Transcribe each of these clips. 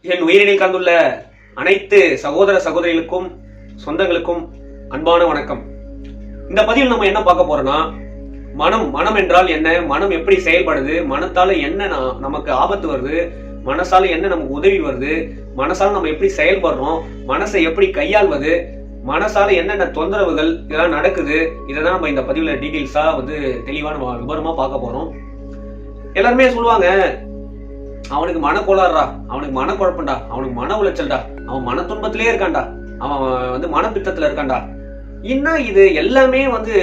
என் உயிரினில் கலந்துள்ள அனைத்து சகோதர சகோதரிகளுக்கும் சொந்தங்களுக்கும் அன்பான வணக்கம். இந்த பதிவில் நம்ம என்ன பார்க்க போறோம்னா மனம் மனம் என்றால் என்ன? மனம் எப்படி செயல்படுது? மனத்தால என்ன நமக்கு ஆபத்து வருது? மனசால என்ன நமக்கு உதவி வருது? மனசால நம்ம எப்படி செயல்படுறோம்? மனசை எப்படி கையாள்வது? மனசால என்னென்ன தொந்தரவுகள் இதெல்லாம் நடக்குது? இதெல்லாம் நம்ம இந்த பதிவுல டீட்டெயில்ஸா வந்து தெளிவான வ- விவரமா பார்க்க போறோம். எல்லாருமே சொல்லுவாங்க அவனுக்கு மனக்கோளாறுடா. அவனுக்கு மனக்குழப்பம்டா. அவனுக்கு மன உளைச்சல்டா. அவன் மன துன்பத்திலே இருக்கான்டா. அவன் வந்து மனப்பித்தத்துல இருக்கான்டா. இன்னும் இது எல்லாமே வந்து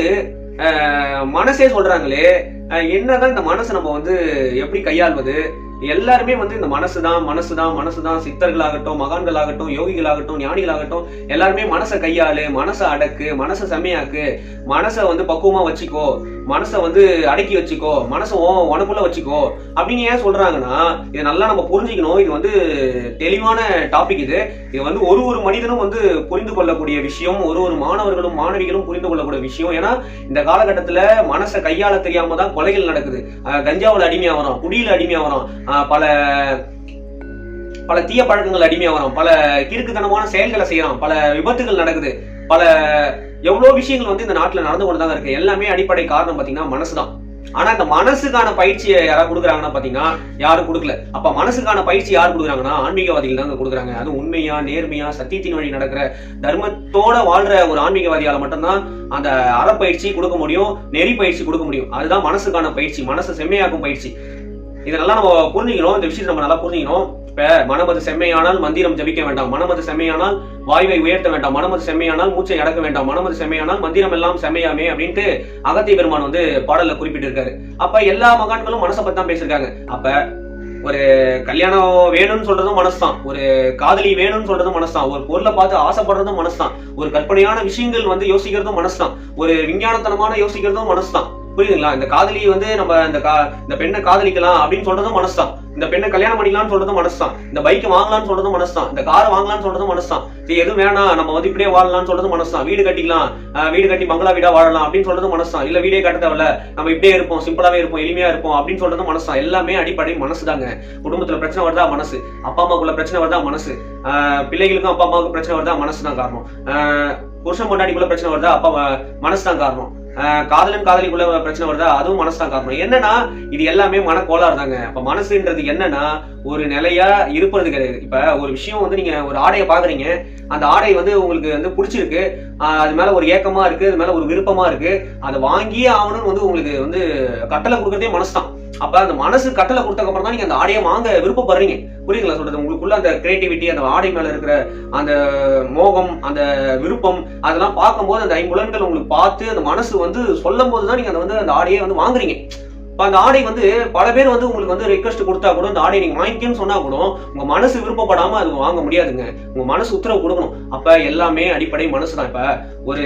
மனசே சொல்றாங்களே. என்னதான் இந்த மனசை நம்ம வந்து எப்படி கையாள்வது? எல்லாருமே வந்து இந்த மனசுதான் மனசுதான் மனசுதான். சித்தர்களாகட்டும் மகான்களாகட்டும் யோகிகளாகட்டும் ஞானிகளாகட்டும் எல்லாருமே மனசை கையாளு மனசை அடக்கு மனசை செம்மையாக்கு மனசை வந்து பக்குவமா வச்சுக்கோ மனசை வந்து அடக்கி வச்சுக்கோ மனசை உனக்குள்ள வச்சுக்கோ அப்படின்னு ஏன் சொல்றாங்கன்னா இதை நல்லா நம்ம புரிஞ்சுக்கணும். இது வந்து தெளிவான டாபிக் இது. இது வந்து ஒரு ஒரு மனிதனும் வந்து புரிந்து கொள்ளக்கூடிய விஷயம் ஒரு ஒரு மாணவர்களும் மாணவிகளும் புரிந்து கொள்ளக்கூடிய விஷயம். ஏன்னா இந்த காலகட்டத்துல மனசை கையாள தெரியாம தான் கொலைகள் நடக்குது. கஞ்சாவில் அடிமையாகிறோம் அடிமையா அடிமையாகிறோம் குடியில அடிமையா பல பல தீய பழக்கங்கள் அடிமையா பல கிறுக்குத்தனமான செயல்களை செய்யறோம் பல விபத்துகள் நடக்குது. பல எவ்வளவு விஷயங்கள் வந்து இந்த நாட்டுல நடந்து கொண்டு தான் இருக்கு. எல்லாமே அடிப்படை காரணம் பாத்தீங்கன்னா மனசுதான் ஆனா இந்த மனசுக்கான பயிற்சியை யாராவது கொடுக்குறாங்கன்னா பாத்தீங்கன்னா யாரும் கொடுக்கல. அப்ப மனசுக்கான பயிற்சி யார் கொடுக்குறாங்கன்னா ஆன்மீகவாதிகள் தாங்க கொடுக்குறாங்க. அது உண்மையா நேர்மையா சத்தியத்தின் வழி நடக்கிற தர்மத்தோட வாழ்ற ஒரு ஆன்மீகவாதியால மட்டும்தான் அந்த அறப்பயிற்சி கொடுக்க முடியும் நெறி பயிற்சி கொடுக்க முடியும். அதுதான் மனசுக்கான பயிற்சி. மனசை செம்மையாக்கும் பயிற்சி. இதை நல்லா நம்ம புரிஞ்சுக்கணும். இந்த விஷயத்தை நம்ம நல்லா புரிஞ்சுக்கணும். இப்ப மனமது செம்மையானால் மந்திரம் ஜபிக்க வேண்டாம். மனமது செம்மையானால் வாயுவை உயர்த்த வேண்டாம். மனமது செம்மையானால் மூச்சை அடக்க வேண்டாம். மனமது செம்மையானால் மந்திரம் எல்லாம் செம்மையாமே அப்படின்ட்டு அகத்திய பெருமான் வந்து பாடல்ல குறிப்பிட்டிருக்காரு. அப்ப எல்லா மகான்களும் மனசை பத்தி தான் பேசியிருக்காங்க. அப்ப ஒரு கல்யாணம் வேணும்னு சொல்றதும் மனசுதான். ஒரு காதலி வேணும்னு சொல்றதும் மனசுதான். ஒரு பொருளை பார்த்து ஆசைப்படுறதும் மனசுதான். ஒரு கற்பனையான விஷயங்கள் வந்து யோசிக்கிறதும் மனசுதான். ஒரு விஞ்ஞானத்தனமான யோசிக்கிறதும் மனசுதான். புரியுதுங்களா? இந்த காதலி வந்து நம்ம இந்த கா இந்த பெண்ணை காதலிக்கலாம் அப்படின்னு சொல்றதும் மனசுதான். இந்த பெண்ணை கல்யாணம் பண்ணிக்கலாம்னு சொல்றதும் மனசுதான். இந்த பைக் வாங்கலாம்னு சொல்றதும் மனசுதான். இந்த கார் வாங்கலாம்னு சொல்றதும் மனசுதான். இது எதுவும் வேணாம். நம்ம வந்து இப்படியே வாழலாம்னு சொல்றதும் மனசுதான். வீடு கட்டிக்கலாம். வீடு கட்டி பங்களா வீடா வாழலாம் அப்படின்னு சொல்றதும் மனசுதான். இல்ல வீடே கட்ட தேவையில்ல. நம்ம இப்படியே இருப்போம். சிம்பிளாவே இருப்போம். எளிமையா இருப்போம் அப்படின்னு சொல்றதும் மனசுதான். எல்லாமே அடிப்படை மனசுதாங்க. குடும்பத்துல பிரச்சனை வருதா? மனசு. அப்பா அம்மாக்குள்ள பிரச்சனை வருதா? மனசு. பிள்ளைகளுக்கும் அப்பா அம்மாவுக்கு பிரச்சனை வருதா? மனசு தான் காரணம் புருஷன் பொண்டாட்டிக்குள்ள பிரச்சனை வருதா? அப்பா மனசு தான் காரணம். காதலன் காதலிக்குள்ள பிரச்சனை வருதா? அதுவும் மனசு தான் காரணம் என்னன்னா இது எல்லாமே மனக்கோளாறு தாங்க அப்ப மனசுன்றது என்னன்னா ஒரு நிலையா இருப்பது கிடையாது. இப்ப ஒரு விஷயம் வந்து நீங்க ஒரு ஆடையை பாக்குறீங்க. அந்த ஆடை வந்து உங்களுக்கு வந்து பிடிச்சிருக்கு. அது மேல ஒரு ஏக்கமா இருக்கு. அது மேல ஒரு விருப்பமா இருக்கு. அதை வாங்கியே ஆகணும்னு வந்து உங்களுக்கு வந்து கட்டளை கொடுக்கறதே மனசு தான் அப்ப அந்த மனசு கட்டளை கொடுத்ததுக்கு அப்புறம் தான் நீங்க அந்த ஆடையை வாங்க விருப்பப்படுறீங்க. புரியுதுங்களா சொல்றது? உங்களுக்குள்ள அந்த கிரியேட்டிவிட்டி அந்த ஆடை மேல இருக்கிற அந்த மோகம் அந்த விருப்பம் அதெல்லாம் பார்க்கும்போது அந்த ஐம்புலன்கள் உங்களுக்கு பார்த்து அந்த மனசு வந்து சொல்லும் போது தான் நீங்க அந்த வந்து அந்த ஆடையை வந்து வாங்குறீங்க. இப்போ அந்த ஆடை வந்து பல பேர் வந்து உங்களுக்கு வந்து ரிக்வஸ்ட் கொடுத்தா கூட அந்த ஆடை நீங்க வாங்கிக்கன்னு சொன்னா கூட உங்க மனசு விருப்பப்படாம அது வாங்க முடியாதுங்க. உங்க மனசு உத்தரவு கொடுக்கணும். அப்ப எல்லாமே அடிப்படை மனசு தான் இப்ப ஒரு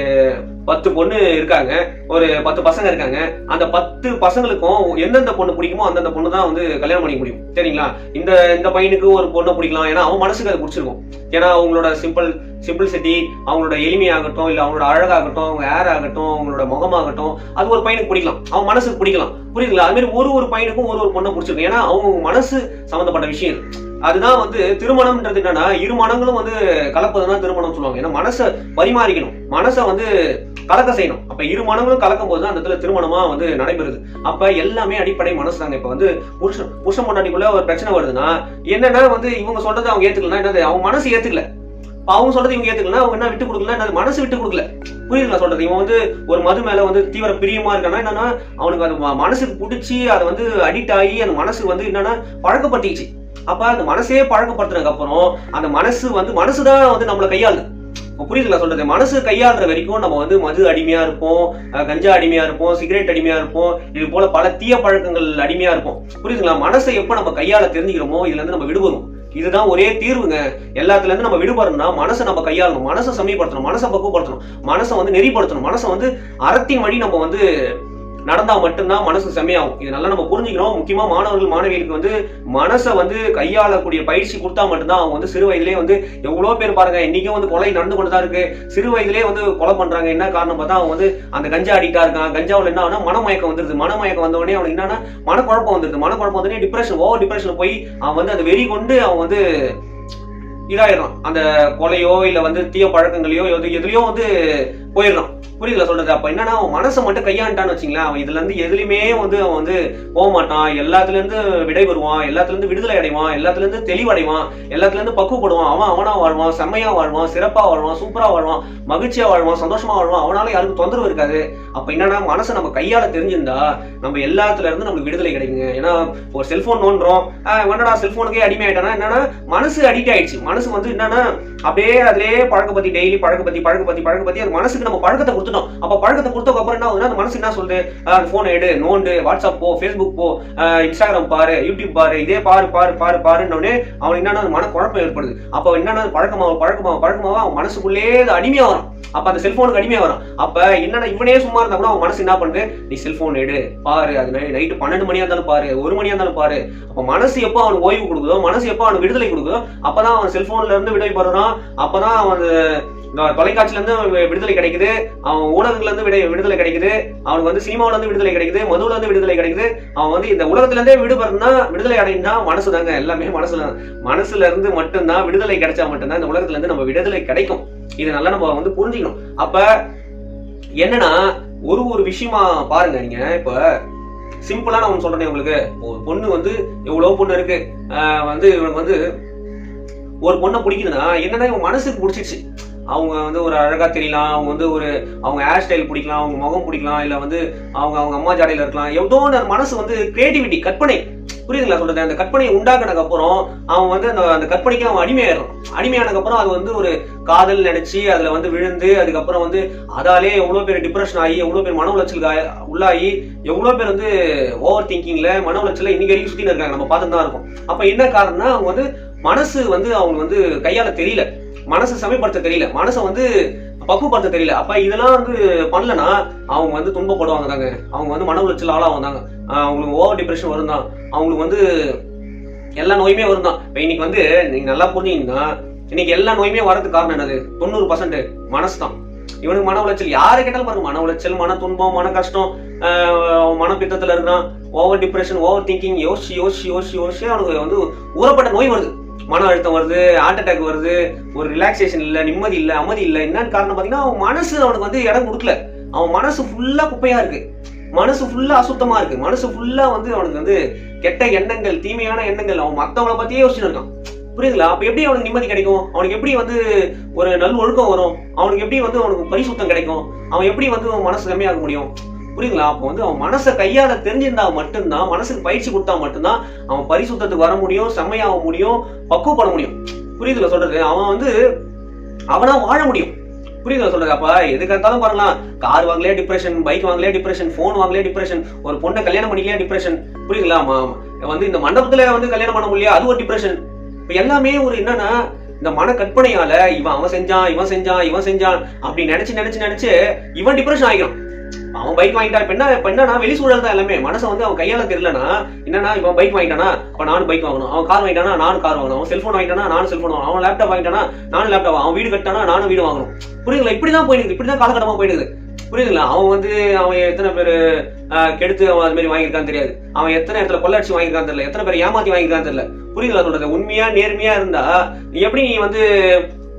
பத்து பொண்ணு இருக்காங்க. ஒரு பத்து பசங்க இருக்காங்க. அந்த பத்து பசங்களுக்கும் எந்தெந்த பொண்ணு பிடிக்குமோ அந்தந்த பொண்ணு தான் வந்து கல்யாணம் பண்ணிக்க முடியும். சரிங்களா? இந்த இந்த பையனுக்கு ஒரு பொண்ணை பிடிக்கலாம். ஏன்னா அவன் மனசுக்கு அது பிடிச்சிருக்கும். ஏன்னா அவங்களோட சிம்பிள் சிம்பிள்சிட்டி அவங்களோட எளிமையாகட்டும் இல்லை அவங்களோட அழகாகட்டும் அவங்க ஏர் ஆகட்டும் அவங்களோட முகமாகட்டும் அது ஒரு பையனுக்கு பிடிக்கலாம். அவன் மனசுக்கு பிடிக்கலாம். புரியுதுங்களா? அது மாதிரி ஒரு ஒரு பையனுக்கும் ஒரு ஒரு பொண்ணை பிடிச்சிருக்கும். ஏன்னா அவங்க மனசு சம்மந்தப்பட்ட விஷயம் அதுதான் வந்து திருமணம்ன்றது என்னன்னா இரு மனங்களும் வந்து கலப்பதுதான் திருமணம் சொல்லுவாங்க. ஏன்னா மனசை பரிமாறிக்கணும். மனசை வந்து கலக்க செய்யணும். அப்ப இரு மனங்களும் கலக்கும் போது அந்த இடத்துல திருமணமா வந்து நடைபெறுது. அப்ப எல்லாமே அடிப்படை மனசு தாங்க இப்ப வந்து புருஷன் புருஷன் பொண்டாட்டிக்குள்ள ஒரு பிரச்சனை வருதுன்னா என்னன்னா வந்து இவங்க சொல்றது அவங்க ஏத்துக்கலன்னா என்னது? அவங்க மனசு ஏத்துக்கல. அவங்க சொல்றது இவங்க ஏத்துக்கலன்னா அவங்க என்ன விட்டு கொடுக்கல என்னது? மனசு விட்டு கொடுக்கல. புரியுதுங்களா சொல்றது? இவன் வந்து ஒரு மது மேல வந்து தீவிர பிரியமா இருக்கானா என்னன்னா அவனுக்கு அது மனசுக்கு பிடிச்சி அதை வந்து அடிக்ட் ஆகி அந்த மனசு வந்து என்னன்னா பழக்கப்பட்டுச்சு அப்ப அந்த மனசே பழக்கப்படுத்துறதுக்கு அப்புறம் அந்த மனசு வந்து மனசு தான் வந்து நம்மளை கையாளுது. இப்போ புரியுதுங்களா சொல்றது? மனசு கையாளுற வரைக்கும் நம்ம வந்து மது அடிமையா இருப்போம் கஞ்சா அடிமையா இருப்போம் சிகரெட் அடிமையா இருப்போம் இது போல பல தீய பழக்கங்கள் அடிமையா இருப்போம். புரியுதுங்களா? மனசை எப்ப நம்ம கையாள தெரிஞ்சுக்கிறோமோ இதுல இருந்து நம்ம விடுபடும் இதுதான் ஒரே தீர்வுங்க. எல்லாத்துல இருந்து நம்ம விடுபடணும்னா மனசை நம்ம கையாளணும். மனசை சமயப்படுத்தணும். மனசை பக்குவப்படுத்தணும். மனசை வந்து நெறிப்படுத்தணும். மனசை வந்து அறத்தின் வழி நம்ம வந்து நடந்தா மட்டும்தான் மனசு செம்மையாகும். இது நல்லா நம்ம புரிஞ்சுக்கணும். முக்கியமா மாணவர்கள் மாணவிகளுக்கு வந்து மனசை வந்து கையாளக்கூடிய பயிற்சி கொடுத்தா மட்டும்தான் அவங்க வந்து சிறு வயதிலே வந்து எவ்வளோ பேர் பாருங்க இன்னைக்கும் வந்து கொலை நடந்து கொண்டு தான் இருக்கு. சிறு வயதிலே வந்து கொலை பண்றாங்க. என்ன காரணம் பார்த்தா அவன் வந்து அந்த கஞ்சா அடிக்டா இருக்கான். கஞ்சாவில் என்ன ஆகுனா மனமயக்கம் வந்துருது. மனமயக்கம் வந்த உடனே அவனுக்கு என்னன்னா மனக்குழப்பம் வந்துருது. மனக்குழப்பம் வந்தோடனே டிப்ரெஷன் ஓவர் டிப்ரெஷன் போய் அவன் வந்து அந்த வெறி கொண்டு அவன் வந்து இதாயிடுறான். அந்த கொலையோ இல்ல வந்து தீய பழக்கங்களையோ எது எதுலயோ வந்து போயிடுறான். புரியுதுல சொல்றது? அப்ப என்னன்னா அவன் மனசை மட்டும் கையாண்டான்னு வச்சுங்களேன். அவன் இதுல இருந்து எதுலயுமே வந்து அவன் வந்து போக மாட்டான். எல்லாத்துல இருந்து விடை வருவான் எல்லாத்துல இருந்து விடுதலை அடைவான். எல்லாத்துல இருந்து தெளிவடைவான். எல்லாத்துல இருந்து பக்குவப்படுவான். அவன் அவனா வாழ்வான். செம்மையா வாழ்வான். சிறப்பா வாழ்வான். சூப்பரா வாழ்வான். மகிழ்ச்சியா வாழ்வான். சந்தோஷமா வாழ்வான். அவனால யாருக்கும் தொந்தரவு இருக்காது. அப்ப என்னன்னா மனசை நம்ம கையால தெரிஞ்சிருந்தா நம்ம எல்லாத்துல இருந்து நமக்கு விடுதலை கிடைக்குங்க. ஏன்னா ஒரு செல்போன் நோண்டுறோம். என்னடா செல்போனுக்கே அடிமை ஆயிட்டானா என்னன்னா மனசு அடிக்ட் ஆயிடுச்சு. மனசு வந்து என்னன்னா அப்படியே அதிலே பத்தி டெய்லி பழக்கப்படுத்தி பழக்கப்படுத்தி பழக்கப்படுத்தி அது மனசுக்கு நம்ம பழக்கத்தை கொடுத்துட்டோம். அப்ப பழக்கத்தை கொடுத்ததுக்கு அப்புறம் என்ன ஆகுதுன்னா அந்த மனசு என்ன சொல்லுது? போன் எடு நோண்டு வாட்ஸ்அப் போ ஃபேஸ்புக் போ இன்ஸ்டாகிராம் பாரு யூடியூப் பாரு இதே பாரு பாரு பாரு பாருன்னொடனே அவன் என்னன்னா மன குழப்பம் ஏற்படுது. அப்ப என்னன்னா பழக்கமாக பழக்கமாக பழக்கமாக அவன் மனசுக்குள்ளே அது அடிமையா வரும் அப்ப அந்த செல்போனுக்கு அடிமையா வரும் அப்ப என்னன்னா இவனே சும்மா இருந்தா கூட அவன் மனசு என்ன பண்ணுது? நீ செல்போன் எடு பாரு அது நைட்டு பன்னெண்டு மணியா இருந்தாலும் பாரு ஒரு மணியா இருந்தாலும் பாரு. அப்ப மனசு எப்போ அவனுக்கு ஓய்வு கொடுக்குதோ மனசு எப்போ அவன் விடுதலை கொடுக்குதோ அப்பதான் அவன் செல்போன்ல இருந்து விடுதலை பெறுறான். அப்பதான் அவன் தொலைக்காட்சியில இருந்து விடுதலை விடுதலை கிடைக்குது அவன் ஊடகங்கள்ல இருந்து விடை விடுதலை கிடைக்குது அவனுக்கு வந்து சினிமாவில இருந்து விடுதலை கிடைக்குது மதுவுல இருந்து விடுதலை கிடைக்குது. அவன் வந்து இந்த உலகத்துல இருந்தே விடுபடுறா விடுதலை அடைந்தா மனசு தாங்க எல்லாமே மனசுல மனசுல இருந்து மட்டும்தான் விடுதலை கிடைச்சா மட்டும்தான் இந்த உலகத்துல இருந்து நம்ம விடுதலை கிடைக்கும். இது நல்லா நம்ம வந்து புரிஞ்சுக்கணும். அப்ப என்னன்னா ஒரு ஒரு விஷயமா பாருங்க நீங்க இப்ப சிம்பிளா நான் ஒண்ணு உங்களுக்கு. ஒரு பொண்ணு வந்து எவ்வளவு பொண்ணு இருக்கு. ஆஹ் வந்து இவனுக்கு வந்து ஒரு பொண்ணை பிடிக்குதுன்னா என்னன்னா இவன் மனசுக்கு பிடிச்சிருச்சு. அவங்க வந்து ஒரு அழகாக தெரியலாம் அவங்க வந்து ஒரு அவங்க ஹேர் ஸ்டைல் பிடிக்கலாம் அவங்க முகம் பிடிக்கலாம் இல்லை வந்து அவங்க அவங்க அம்மா ஜாடையில் இருக்கலாம். எவ்வளோ மனசு வந்து கிரியேட்டிவிட்டி கற்பனை. புரியுதுங்களா சொல்றது? அந்த கற்பனையை உண்டாக்குனதுக்கு அப்புறம் அவன் வந்து அந்த அந்த கற்பனைக்கு அவன் அடிமையாயிடும் அடிமையானதுக்கு அப்புறம் அது வந்து ஒரு காதல் நினைச்சு அதுல வந்து விழுந்து அதுக்கப்புறம் வந்து அதாலே எவ்வளவு பேர் டிப்ரெஷன் ஆகி எவ்வளவு பேர் மன உளைச்சலுக்கு உள்ளாகி எவ்வளவு பேர் வந்து ஓவர் திங்கிங்ல மன உளைச்சல இன்னைக்கு வரைக்கும் சுத்தி இருக்காங்க. நம்ம பார்த்துட்டு தான் இருக்கும். அப்ப என்ன காரணம்னா அவங்க வந்து மனசு வந்து அவங்க வந்து கையால தெரியல. மனசை சமயப்படுத்த தெரியல. மனசை வந்து பக்குவப்படுத்த தெரியல. அப்ப இதெல்லாம் வந்து பண்ணலனா அவங்க வந்து துன்பப்படுவாங்க தாங்க. அவங்க வந்து மன உளைச்சல் ஆளாகும் தாங்க. அவங்களுக்கு ஓவர் டிப்ரெஷன் வரும் தான். அவங்களுக்கு வந்து எல்லா நோயுமே வரும் தான். இப்ப இன்னைக்கு வந்து நீங்க நல்லா புரிஞ்சீங்கன்னா இன்னைக்கு எல்லா நோயுமே வரதுக்கு காரணம் என்னது? தொண்ணூறு பர்சன்ட் மனசு தான். இவனுக்கு மன உளைச்சல். யாரை கேட்டாலும் பாருங்க மன உளைச்சல் மன துன்பம் மன கஷ்டம் மன மனப்பித்தத்துல இருக்கிறான். ஓவர் டிப்ரெஷன் ஓவர் திங்கிங் யோசிச்சு யோசிச்சு யோசிச்சு யோசிச்சு அவனுக்கு வந்து ஊறப்பட்ட நோய் வருது. மன அழுத்தம் வருது ஹார்ட் அட்டாக் வருது ஒரு ரிலாக்ஸேஷன் இல்ல நிம்மதி இல்லை அமைதி இல்ல. என்னன்னு காரணம் பாத்தீங்கன்னா அவன் மனசு அவனுக்கு வந்து இடம் கொடுக்கல. அவன் மனசு ஃபுல்லா குப்பையா இருக்கு. மனசு ஃபுல்லா அசுத்தமா இருக்கு. மனசு ஃபுல்லா வந்து அவனுக்கு வந்து கெட்ட எண்ணங்கள் தீமையான எண்ணங்கள் அவன் மத்தவங்கள பத்தியே யோசிச்சுட்டு இருக்கான். புரியுதுங்களா? அப்ப எப்படி அவனுக்கு நிம்மதி கிடைக்கும்? அவனுக்கு எப்படி வந்து ஒரு நல் ஒழுக்கம் வரும்? அவனுக்கு எப்படி வந்து அவனுக்கு பரிசுத்தம் கிடைக்கும்? அவன் எப்படி வந்து அவன் மனசு கம்மியாக முடியும்? புரியுங்களா அப்போ வந்து அவன் மனசை கையால தெரிஞ்சிருந்தா மட்டும்தான் மனசுக்கு பயிற்சி கொடுத்தா மட்டும்தான் அவன் பரிசுத்தத்துக்கு வர முடியும் செம்மையாக முடியும் பக்குவப்பட முடியும். புரியுதுல சொல்றது? அவன் வந்து அவனா வாழ முடியும். புரியுதுல சொல்றது? அப்ப எதுக்கு இருந்தாலும் பாருங்களேன். கார் வாங்கலையே டிப்ரெஷன் பைக் வாங்கலையே டிப்ரெஷன் ஃபோன் வாங்கலே டிப்ரெஷன் ஒரு பொண்ணை கல்யாணம் பண்ணிக்கலையே டிப்ரெஷன் புரியுதுங்களா? வந்து இந்த மண்டபத்துல வந்து கல்யாணம் பண்ண முடியல அது ஒரு டிப்ரெஷன் இப்ப எல்லாமே ஒரு என்னன்னா இந்த மன கற்பனையால இவன் அவன் செஞ்சான் இவன் செஞ்சான் இவன் செஞ்சான் அப்படி நினைச்சு நினைச்சு நினைச்சு இவன் டிப்ரெஷன் ஆகிடும் அவன் பைக் வாங்கிட்டா இப்ப என்ன இப்ப என்னன்னா வெளி சூழல் தான் எல்லாமே. மனசை வந்து அவன் கையால தெரியலனா என்னன்னா இவன் பைக் வாங்கிட்டானா இப்ப நானும் பைக் வாங்கணும். அவன் கார் வாங்கிட்டானா நானும் கார் வாங்கணும். அவன் செல்போன் வாங்கிட்டானா நானும் செல்போன் வாங்கணும். அவன் லேப்டாப் வாங்கிட்டானா நானும் லேப்டாப் அவன் வீடு கட்டானா நானும் வீடு வாங்கணும். புரியுதுங்களா? இப்படிதான் போயிடுது. இப்படிதான் காலகட்டமா போயிடுது. புரியுதுங்களா? அவன் வந்து அவன் எத்தனை பேர் கெடுத்து அவன் அது மாதிரி வாங்கியிருக்கான்னு தெரியாது. அவன் எத்தனை இடத்துல கொள்ளடிச்சு வாங்கியிருக்கான்னு தெரியல. எத்தனை பேர் ஏமாத்தி வாங்கியிருக்கான்னு தெரியல. புரியுதுங்களா சொல்றது? உண்மையா நேர்மையா இருந்தா நீ எப்படி நீ வந்து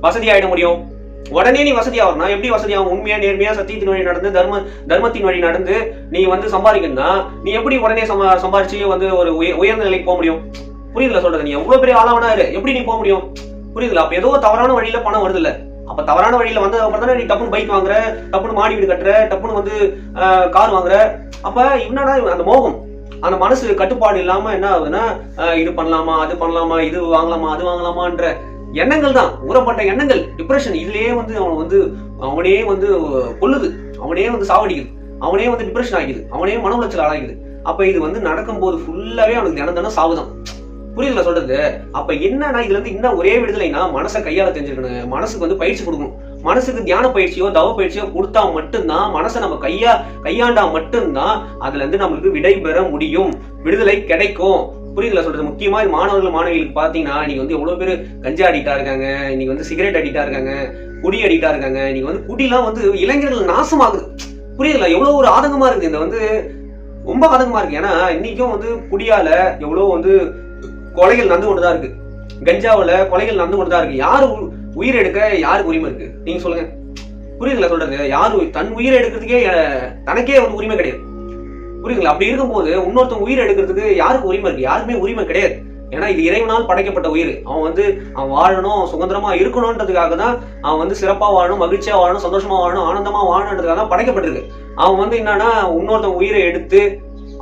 வசதி ஆயிட முடியும்? உடனே நீ வசதி ஆகணும் எப்படி வசதி ஆகும் உண்மையா நேர்மையா சத்தியத்தின் வழி நடந்து தர்ம தர்மத்தின் வழி நடந்து நீ வந்து சம்பாதிக்கணும்னா நீ எப்படி உடனே சம்பா சம்பாரிச்சு வந்து ஒரு உயர்ந்த நிலைக்கு போக முடியும்? புரியுதுல சொல்றது நீ? எவ்வளவு பெரிய ஆளாவனா இரு. எப்படி நீ போக முடியும்? புரியுதுல? அப்ப ஏதோ தவறான வழியில பணம் வருது இல்ல அப்ப தவறான வழியில வந்தது அப்புறம் தானே நீ டப்புனு பைக் வாங்குற டப்புனு மாடி வீடு கட்டுற டப்புனு வந்து கார் வாங்குற. அப்ப என்னடா அந்த மோகம். அந்த மனசு கட்டுப்பாடு இல்லாம என்ன ஆகுதுன்னா இது பண்ணலாமா அது பண்ணலாமா இது வாங்கலாமா அது வாங்கலாமான்ற எண்ணங்கள் தான். ஊறப்பட்ட எண்ணங்கள். டிப்ரெஷன் இதுலயே வந்து அவன் வந்து அவனே வந்து கொல்லுது. அவனே வந்து சாவடிக்குது. அவனே வந்து டிப்ரெஷன் ஆகிக்குது. அவனே மன உளைச்சல் ஆளாகுது அப்ப இது வந்து நடக்கும்போது ஃபுல்லாவே அவனுக்கு தினம் தினம் சாவுதான். புரியுதுல சொல்றது? அப்ப என்னன்னா இதுல இருந்து இன்னும் ஒரே விடுதலைனா மனசை கையால தெரிஞ்சுக்கணும். மனசுக்கு வந்து பயிற்சி கொடுக்கணும். மனசுக்கு தியான பயிற்சியோ தவ பயிற்சியோ கொடுத்தா மட்டும்தான் மனசை நம்ம கையா கையாண்டா மட்டும்தான் அதுல இருந்து நம்மளுக்கு விடை பெற முடியும். விடுதலை கிடைக்கும். புரியுதுல சொல்றது முக்கியமா? மாணவர்கள் மாணவிகளுக்கு பாத்தீங்கன்னா இன்னைக்கு வந்து எவ்வளவு பேர் கஞ்சா அடிக்டா இருக்காங்க இன்னைக்கு வந்து சிகரெட் அடிக்டா இருக்காங்க குடி அடிக்டா இருக்காங்க இன்னைக்கு வந்து குடிலாம் வந்து இளைஞர்கள் நாசமாகுது. புரியுதுல எவ்வளவு ஒரு ஆதங்கமா இருக்கு இந்த வந்து ரொம்ப ஆதங்கமா இருக்கு. ஏன்னா இன்னைக்கும் வந்து குடியால எவ்வளவு வந்து கொலைகள் நடந்து கொண்டுதான் இருக்கு. கஞ்சாவில கொலைகள் நடந்து கொண்டு தான் இருக்கு. யாரு உ- உயிர் எடுக்க யாருக்கு உரிமை இருக்கு? நீங்க சொல்லுங்க. புரியுதுல சொல்றது. யாரு தன் உயிரை எடுக்கிறதுக்கே தனக்கே வந்து உரிமை கிடையாது. புரியுதுங்களா? அப்படி இருக்கும்போது இன்னொருத்தவங்க உயிர் எடுக்கிறதுக்கு யாருக்கு உரிமை இருக்கு? யாருக்குமே உரிமை கிடையாது. ஏன்னா இது இறைவனால் படைக்கப்பட்ட உயிர். அவன் வந்து அவன் வாழணும் சுதந்திரமா இருக்கணும்ன்றதுக்காக தான் அவன் வந்து சிறப்பா வாழணும் மகிழ்ச்சியா வாழணும் சந்தோஷமா வாழணும் ஆனந்தமா வாழணுன்றதுக்காக தான் படைக்கப்பட்டிருக்கு. அவன் வந்து என்னன்னா இன்னொருத்தவங்க உயிரை எடுத்து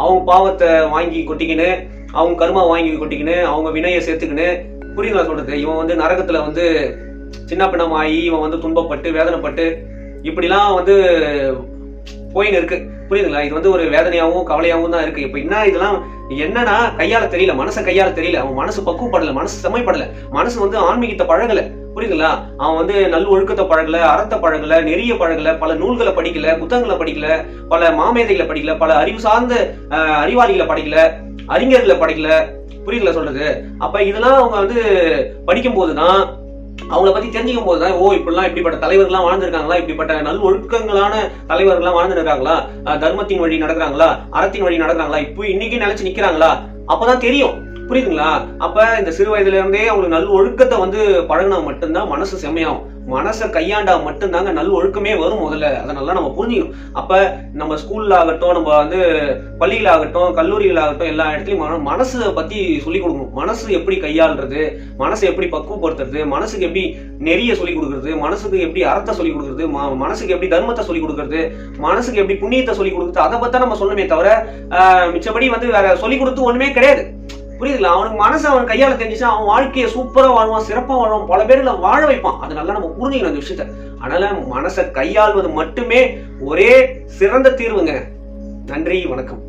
அவங்க பாவத்தை வாங்கி கொட்டிக்கின்னு அவங்க கருமா வாங்கி கொட்டிக்கின்னு அவங்க வினையை சேர்த்துக்கின்னு புரியுங்களா சொல்றது? இவன் வந்து நரகத்துல வந்து சின்ன பின்னமாகி இவன் வந்து துன்பப்பட்டு வேதனைப்பட்டு இப்படிலாம் வந்து போயின்னு இருக்கு. புரியுதுங்களா? இது வந்து ஒரு வேதனையாவும் கவலையாவும் தான் இருக்கு. இப்ப என்ன இதெல்லாம் என்னன்னா கையால தெரியல மனசை கையால தெரியல. அவன் மனசு பக்குவப்படல மனசு செம்மைப்படல. மனசு வந்து ஆன்மீகத்தை பழகல. புரியுதுங்களா? அவன் வந்து நல் ஒழுக்கத்தை பழகல அறத்தை பழகல நெறிய பழகல பல நூல்களை படிக்கல புத்தகங்களை படிக்கல பல மாமேதைகளை படிக்கல பல அறிவு சார்ந்த அறிவாளிகளை படிக்கல அறிஞர்களை படிக்கல. புரியுதுல சொல்றது? அப்ப இதெல்லாம் அவங்க வந்து படிக்கும் போதுதான் அவங்கள பத்தி தெரிஞ்சுக்கும் போதுதான் ஓ இப்படிலாம் இப்படிப்பட்ட தலைவர்கள்லாம் வாழ்ந்திருக்காங்களா? இப்படிப்பட்ட நல் ஒழுக்கங்களான தலைவர்கள்லாம் வாழ்ந்துருக்காங்களா? தர்மத்தின் வழி நடக்கிறாங்களா? அறத்தின் வழி நடக்கிறாங்களா? இப்போ இன்னைக்கு நினைச்சு நிக்கிறாங்களா? அப்பதான் தெரியும். புரியுதுங்களா? அப்ப இந்த சிறு வயதுல இருந்தே அவங்களுக்கு நல் ஒழுக்கத்தை வந்து பழகினா மட்டும்தான் மனசு செம்மையாகும். மனசை கையாண்டா மட்டும்தாங்க நல் ஒழுக்கமே வரும் முதல்ல. அதை நல்லா நம்ம புரிஞ்சுக்கணும். அப்ப நம்ம ஸ்கூல்ல ஆகட்டும் நம்ம வந்து பள்ளியில் ஆகட்டும் கல்லூரிகள் ஆகட்டும் எல்லா இடத்துலையும் மன- மனசை பத்தி சொல்லி கொடுக்கணும். மனசு எப்படி கையாளுறது மனசை எப்படி பக்குவப்படுத்துறது மனசுக்கு எப்படி நெறிய சொல்லி கொடுக்கறது மனசுக்கு எப்படி அறத்தை சொல்லி கொடுக்கறது மனசுக்கு எப்படி தர்மத்தை சொல்லி கொடுக்கறது மனசுக்கு எப்படி புண்ணியத்தை சொல்லி கொடுக்குறது அதை பற்றி நம்ம சொல்லணுமே தவிர மிச்சபடி வந்து வேற சொல்லி கொடுத்து ஒண்ணுமே கிடையாது. புரியுதுல அவனுக்கு மனசு அவன் கையால தெரிஞ்சுச்சா அவன் வாழ்க்கையை சூப்பரா வாழ்வான் சிறப்பா வாழ்வான் பல பேர்ல வாழ வைப்பான். அது நல்லா நம்ம புரிஞ்சுக்கணும் அந்த விஷயத்த. அதனால மனசை கையாள்வது மட்டுமே ஒரே சிறந்த தீர்வுங்க. நன்றி வணக்கம்.